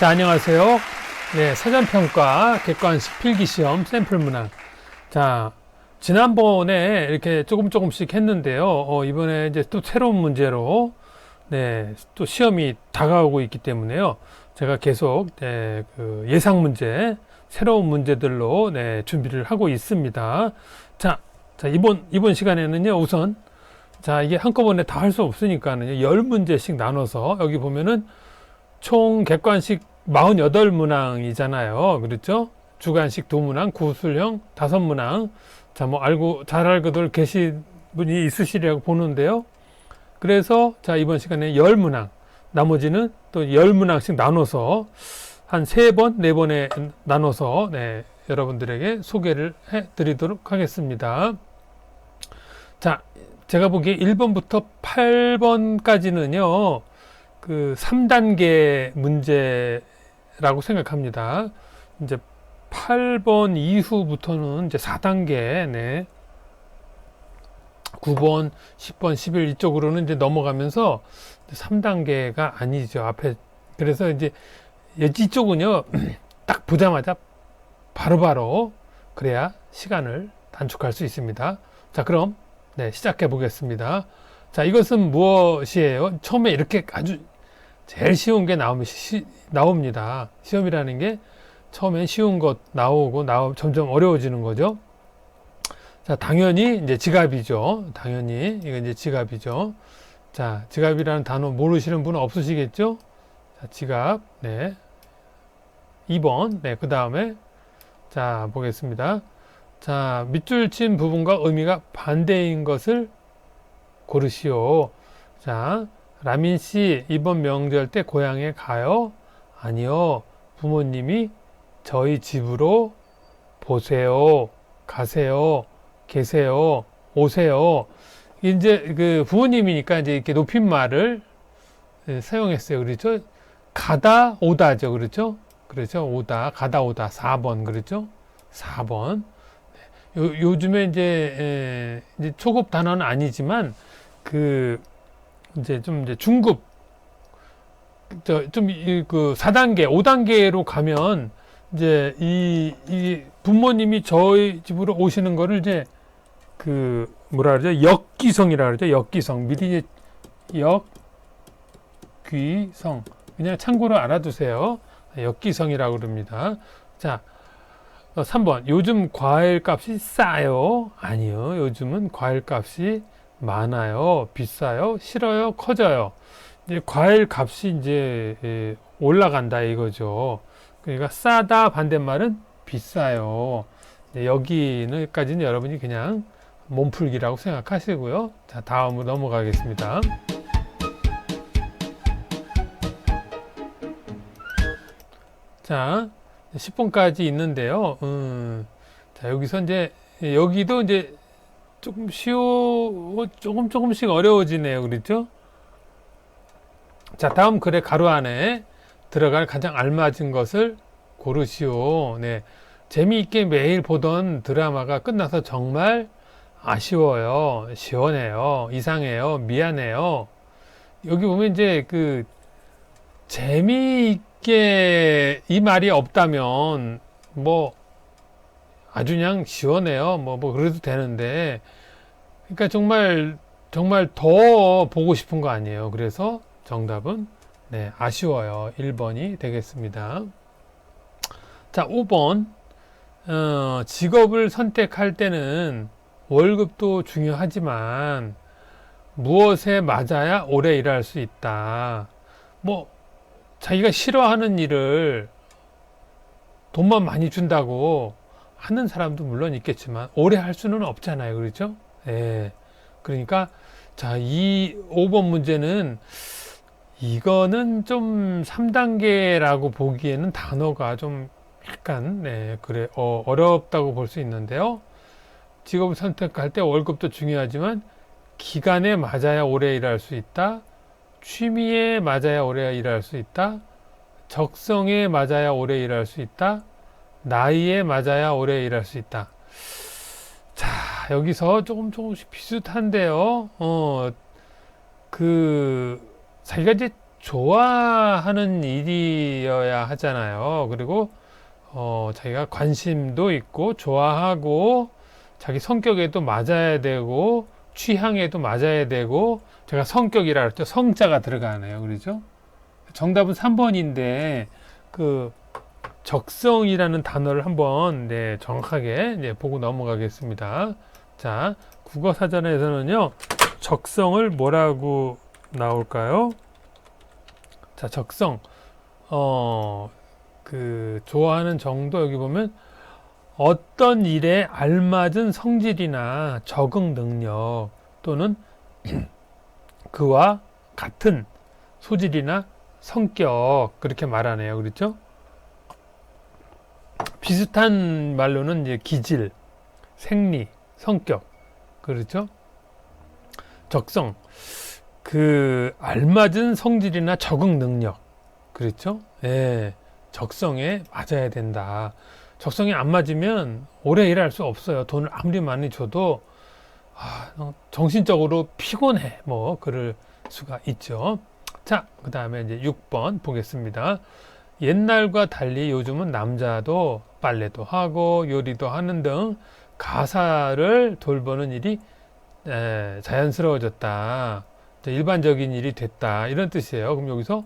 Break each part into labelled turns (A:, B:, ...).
A: 자, 안녕하세요. 네, 사전평가 객관식 필기 시험 샘플 문항. 자, 지난번에 이렇게 조금 조금씩 했는데요. 어, 이번에 이제 또 새로운 문제로 네, 또 시험이 다가오고 있기 때문에요. 제가 계속 네, 그 예상 문제, 새로운 문제들로 네, 준비를 하고 있습니다. 자, 자 이번 이번 시간에는요. 우선 자, 이게 한꺼번에 다 할 수 없으니까는 열 문제씩 나눠서 여기 보면은 총 객관식 48문항이잖아요. 그렇죠? 주관식 두 문항, 구술형 다섯 문항. 자, 뭐 알고 잘 알고들 계신 분이 있으시리라고 보는데요. 그래서 자, 이번 시간에 열 문항, 나머지는 또열 문항씩 나눠서 한세 번, 네 번에 나눠서 네, 여러분들에게 소개를 해 드리도록 하겠습니다. 자, 제가 보기에 1번부터 8번까지는요. 그 3단계 문제라고 생각합니다. 이제 8번 이후부터는 이제 4단계, 네. 9번, 10번, 11 이쪽으로는 이제 넘어가면서 3단계가 아니죠. 앞에. 그래서 이제 이쪽은요, 딱 보자마자 바로바로 그래야 시간을 단축할 수 있습니다. 자, 그럼, 네, 시작해 보겠습니다. 자, 이것은 무엇이에요? 처음에 이렇게 아주 제일 쉬운 게 나오면 시, 나옵니다. 시험이라는 게 처음엔 쉬운 것 나오고 나오 점점 어려워지는 거죠. 자, 당연히 이제 지갑이죠. 당연히 이거 이제 지갑이죠. 자, 지갑이라는 단어 모르시는 분은 없으시겠죠? 자, 지갑. 네. 2번. 네, 그다음에 자, 보겠습니다. 자, 밑줄 친 부분과 의미가 반대인 것을 고르시오. 자, 라민 씨, 이번 명절 때 고향에 가요? 아니요. 부모님이 저희 집으로 보세요. 가세요. 계세요. 오세요. 이제 그 부모님이니까 이제 이렇게 높임말을 예, 사용했어요. 그렇죠? 가다 오다죠. 그렇죠? 그렇죠? 오다, 가다 오다. 4번. 그렇죠? 4번. 요, 요즘에 이제, 에, 이제 초급 단어는 아니지만 그 이제 좀 이제 중급 저좀그 4단계, 5단계로 가면 이제 이, 이 부모님이 저희 집으로 오시는 거를 이제 그 뭐라 그러죠? 역기성이라 그러죠. 역기성. 미리 역귀성. 그냥 참고로 알아두세요. 역기성이라고 그럽니다. 자, 3번. 어, 요즘 과일 값이 싸요? 아니요. 요즘은 과일 값이 많아요, 비싸요, 싫어요, 커져요. 이제 과일 값이 이제 예, 올라간다 이거죠. 그러니까 싸다 반대말은 비싸요. 여기는까지는 여러분이 그냥 몸풀기라고 생각하시고요. 자, 다음으로 넘어가겠습니다. 자, 10번까지 있는데요. 음, 자, 여기서 이제 여기도 이제 조금 쉬워, 조금 조금씩 어려워지네요. 그렇죠? 자, 다음 글의 가로 안에 들어갈 가장 알맞은 것을 고르시오. 네. 재미있게 매일 보던 드라마가 끝나서 정말 아쉬워요. 시원해요. 이상해요. 미안해요. 여기 보면 이제 그 재미있게 이 말이 없다면 뭐 아주 그냥 시원해요. 뭐, 뭐, 그래도 되는데. 그러니까 정말, 정말 더 보고 싶은 거 아니에요. 그래서 정답은, 네, 아쉬워요. 1번이 되겠습니다. 자, 5번. 어, 직업을 선택할 때는 월급도 중요하지만 무엇에 맞아야 오래 일할 수 있다. 뭐, 자기가 싫어하는 일을 돈만 많이 준다고 하는 사람도 물론 있겠지만 오래 할 수는 없잖아요. 그렇죠? 예. 그러니까 자, 이 5번 문제는 이거는 좀 3단계라고 보기에는 단어가 좀 약간 네, 그래 어, 어렵다고 볼 수 있는데요. 직업을 선택할 때 월급도 중요하지만 기간에 맞아야 오래 일할 수 있다. 취미에 맞아야 오래 일할 수 있다. 적성에 맞아야 오래 일할 수 있다. 나이에 맞아야 오래 일할 수 있다. 자, 여기서 조금 조금씩 비슷한데요. 어, 그, 자기가 이제 좋아하는 일이어야 하잖아요. 그리고 어, 자기가 관심도 있고 좋아하고 자기 성격에도 맞아야 되고 취향에도 맞아야 되고 제가 성격이라 그랬죠. 성자가 들어가네요. 그러죠? 정답은 3번인데 그 적성이라는 단어를 한번 네, 정확하게 네, 보고 넘어가겠습니다. 자, 국어 사전에서는요. 적성을 뭐라고 나올까요? 자, 적성. 어, 그 좋아하는 정도 여기 보면 어떤 일에 알맞은 성질이나 적응 능력 또는 그와 같은 소질이나 성격 그렇게 말하네요. 그렇죠? 비슷한 말로는 이제 기질, 생리, 성격 그렇죠? 적성 그 알맞은 성질이나 적응 능력 그렇죠? 예. 적성에 맞아야 된다. 적성에 안 맞으면 오래 일할 수 없어요. 돈을 아무리 많이 줘도 아, 정신적으로 피곤해. 뭐 그럴 수가 있죠. 자, 그 다음에 이제 6번 보겠습니다. 옛날과 달리 요즘은 남자도 빨래도 하고 요리도 하는 등 가사를 돌보는 일이 에, 자연스러워졌다. 일반적인 일이 됐다. 이런 뜻이에요. 그럼 여기서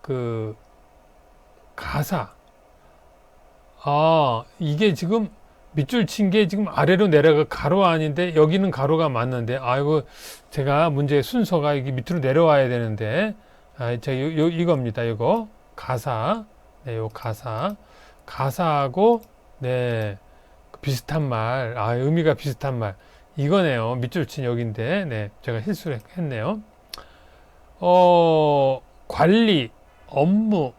A: 그 가사. 아, 이게 지금 밑줄 친 게 지금 아래로 내려가 가로 아닌데 여기는 가로가 맞는데 아이고 제가 문제 순서가 이게 밑으로 내려와야 되는데 아, 자, 요, 요, 이겁니다. 이거 가사. 네, 요 가사. 가사하고 네. 비슷한 말. 아, 의미가 비슷한 말. 이거네요. 밑줄 친 여기인데. 네. 제가 실수를 했네요. 어, 관리, 업무,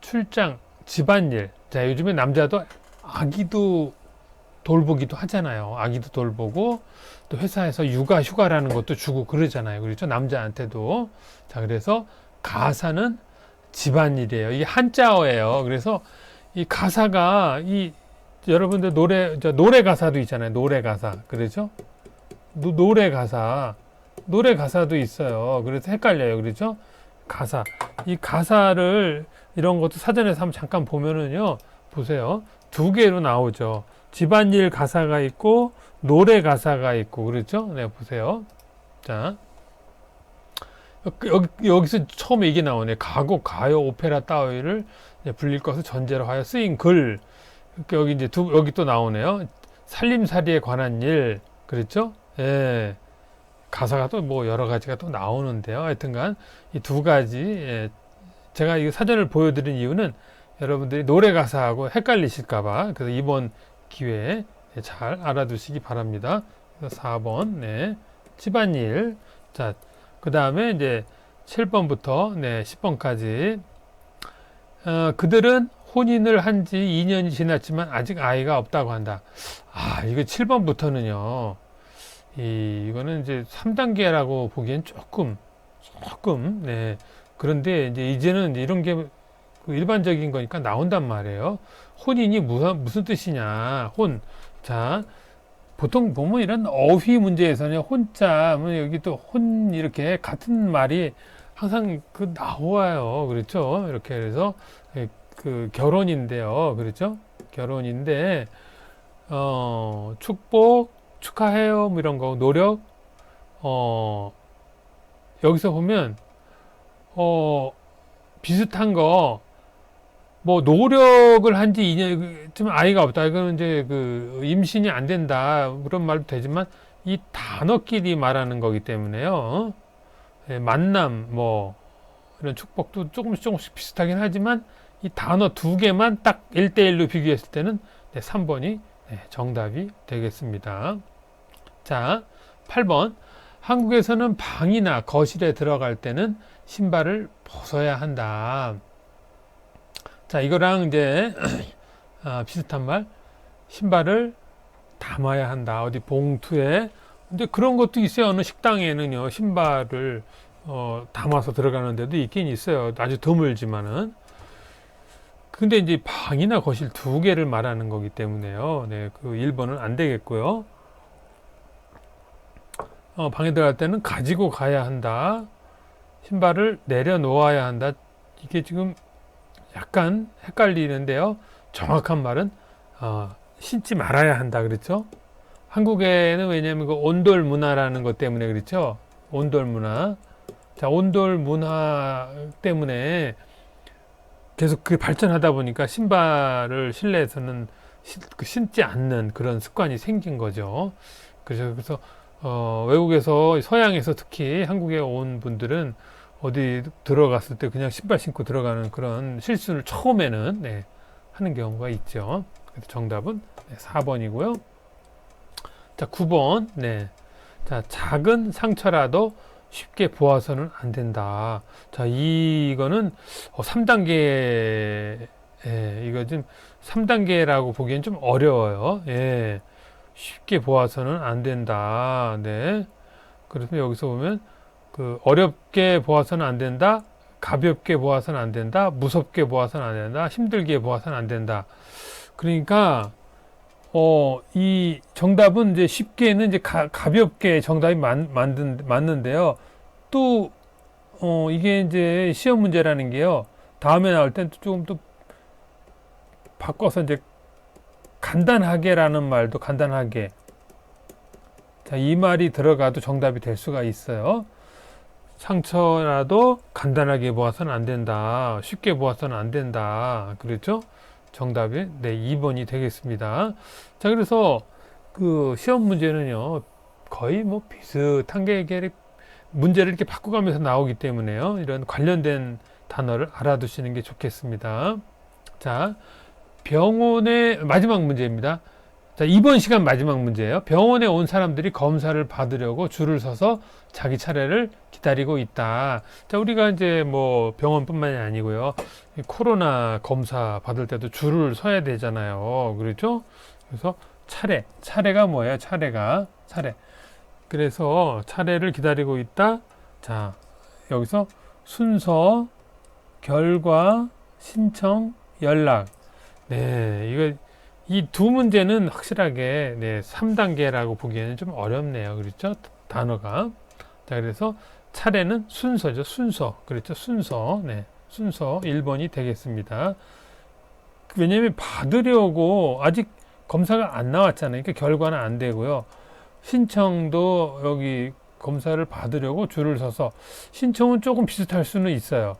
A: 출장, 집안일. 자, 요즘에 남자도 아기도 돌보기도 하잖아요. 아기도 돌보고 또 회사에서 육아 휴가라는 것도 주고 그러잖아요. 그렇죠? 남자한테도. 자, 그래서 가사는 집안일이에요. 이게 한자어예요. 그래서 이 가사가 이 여러분들 노래 노래 가사도 있잖아요. 노래 가사. 그렇죠? 노, 노래 가사. 노래 가사도 있어요. 그래서 헷갈려요. 그렇죠? 가사. 이 가사를 이런 것도 사전에서 한번 잠깐 보면은요. 보세요. 두 개로 나오죠. 집안일 가사가 있고 노래 가사가 있고 그렇죠? 네, 보세요. 자. 여기, 여기 서 처음에 이게 나오네. 가곡, 가요, 오페라 따위를 불릴 것을 전제로 하여 쓰인 글. 여기 이제 두, 여기 또 나오네요. 살림살이에 관한 일. 그렇죠? 예. 가사가 또 뭐 여러 가지가 또 나오는데요. 하여튼간 이 두 가지 예, 제가 이 사전을 보여드린 이유는 여러분들이 노래 가사하고 헷갈리실까봐 그래서 이번 기회에 잘 알아두시기 바랍니다. 그래서 4번 네 집안일 자 그 다음에 이제 7번부터 네 10번까지 어, 그들은 혼인을 한 지 2년이 지났지만 아직 아이가 없다고 한다. 아 이거 7번부터는요. 이, 이거는 이제 3단계라고 보기엔 조금 조금 네 그런데 이제 이제는 이런 게그 일반적인 거니까 나온단 말이에요. 혼인이 무슨, 무슨 뜻이냐. 혼. 자, 보통 보면 이런 어휘 문제에서는 혼자, 뭐 여기 또 혼 이렇게 같은 말이 항상 그 나와요. 그렇죠? 이렇게 그래서 그 결혼인데요. 그렇죠? 결혼인데, 어, 축복, 축하해요. 뭐 이런 거, 노력, 어, 여기서 보면 어, 비슷한 거, 뭐, 노력을 한 지 2년쯤 아이가 없다. 이거는 이제 그 임신이 안 된다. 그런 말도 되지만 이 단어끼리 말하는 거기 때문에요. 예, 만남, 뭐, 이런 축복도 조금씩 조금씩 비슷하긴 하지만 이 단어 두 개만 딱 1대1로 비교했을 때는 네, 3번이 네, 정답이 되겠습니다. 자, 8번. 한국에서는 방이나 거실에 들어갈 때는 신발을 벗어야 한다. 자, 이거랑 이제 아, 비슷한 말. 신발을 담아야 한다. 어디 봉투에. 근데 그런 것도 있어요. 어느 식당에는요. 신발을 어, 담아서 들어가는 데도 있긴 있어요. 아주 드물지만은. 근데 이제 방이나 거실 두 개를 말하는 거기 때문에요. 네, 그 1번은 안 되겠고요. 어, 방에 들어갈 때는 가지고 가야 한다. 신발을 내려놓아야 한다. 이게 지금 약간 헷갈리는데요. 정확한 말은 어, 신지 말아야 한다. 그렇죠? 한국에는 왜냐하면 그 온돌 문화라는 것 때문에 그렇죠. 온돌 문화. 자, 온돌 문화 때문에 계속 그 발전하다 보니까 신발을 실내에서는 신- 그 신지 않는 그런 습관이 생긴 거죠. 그래서 그래서 어, 외국에서 서양에서 특히 한국에 온 분들은 어디 들어갔을 때 그냥 신발 신고 들어가는 그런 실수를 처음에는 네, 하는 경우가 있죠. 그래서 정답은 네, 4번이고요. 자, 9번. 네. 자, 작은 상처라도 쉽게 보아서는 안 된다. 자, 이거는 어, 3단계, 예, 이거 좀 3단계라고 보기엔 좀 어려워요. 예. 쉽게 보아서는 안 된다. 네. 그래서 여기서 보면 그 어렵게 보아서는 안 된다. 가볍게 보아서는 안 된다. 무섭게 보아서는 안 된다. 힘들게 보아서는 안 된다. 그러니까 어, 이 정답은 이제 쉽게는 이제 가, 가볍게 정답이 만, 만든, 맞는데요. 또, 어, 이게 이제 시험 문제라는 게요. 다음에 나올 땐또 조금 또 바꿔서 이제 간단하게라는 말도 간단하게. 자, 이 말이 들어가도 정답이 될 수가 있어요. 상처라도 간단하게 보아서는 안 된다. 쉽게 보아서는 안 된다. 그렇죠? 정답이 네 2번이 되겠습니다. 자 그래서 그 시험 문제는요 거의 뭐 비슷한 게 이게 문제를 이렇게 바꿔가면서 나오기 때문에요 이런 관련된 단어를 알아두시는 게 좋겠습니다. 자 병원의 마지막 문제입니다. 자 이번 시간 마지막 문제예요. 병원에 온 사람들이 검사를 받으려고 줄을 서서 자기 차례를 기다리고 있다. 자 우리가 이제 뭐 병원뿐만이 아니고요. 이 코로나 검사 받을 때도 줄을 서야 되잖아요. 그렇죠? 그래서 차례, 차례가 뭐예요? 차례가 차례. 그래서 차례를 기다리고 있다. 자, 여기서 순서, 결과, 신청, 연락. 네, 이거 이 두 문제는 확실하게 네, 3단계라고 보기에는 좀 어렵네요. 그렇죠? 단어가. 자, 그래서 차례는 순서죠. 순서. 그렇죠? 순서. 네. 순서 1번이 되겠습니다. 왜냐하면 받으려고 아직 검사가 안 나왔잖아요. 그러니까 결과는 안 되고요. 신청도 여기 검사를 받으려고 줄을 서서 신청은 조금 비슷할 수는 있어요.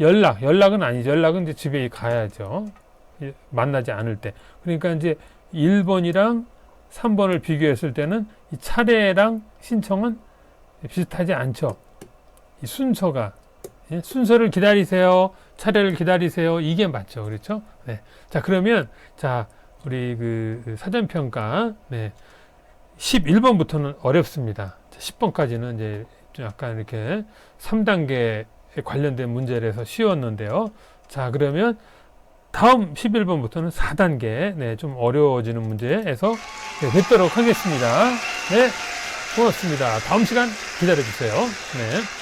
A: 연락, 연락은 아니죠. 연락은 이제 집에 가야죠. 예, 만나지 않을 때. 그러니까 이제 1번이랑 3번을 비교했을 때는 이 차례랑 신청은 비슷하지 않죠. 이 순서가 예, 순서를 기다리세요. 차례를 기다리세요. 이게 맞죠. 그렇죠? 네. 자, 그러면 자, 우리 그 사전 평가 네. 11번부터는 어렵습니다. 10번까지는 이제 좀 약간 이렇게 3단계에 관련된 문제라서 쉬웠는데요. 자, 그러면 다음 11번부터는 4단계, 네, 좀 어려워지는 문제에서 네, 뵙도록 하겠습니다. 네, 고맙습니다. 다음 시간 기다려주세요. 네.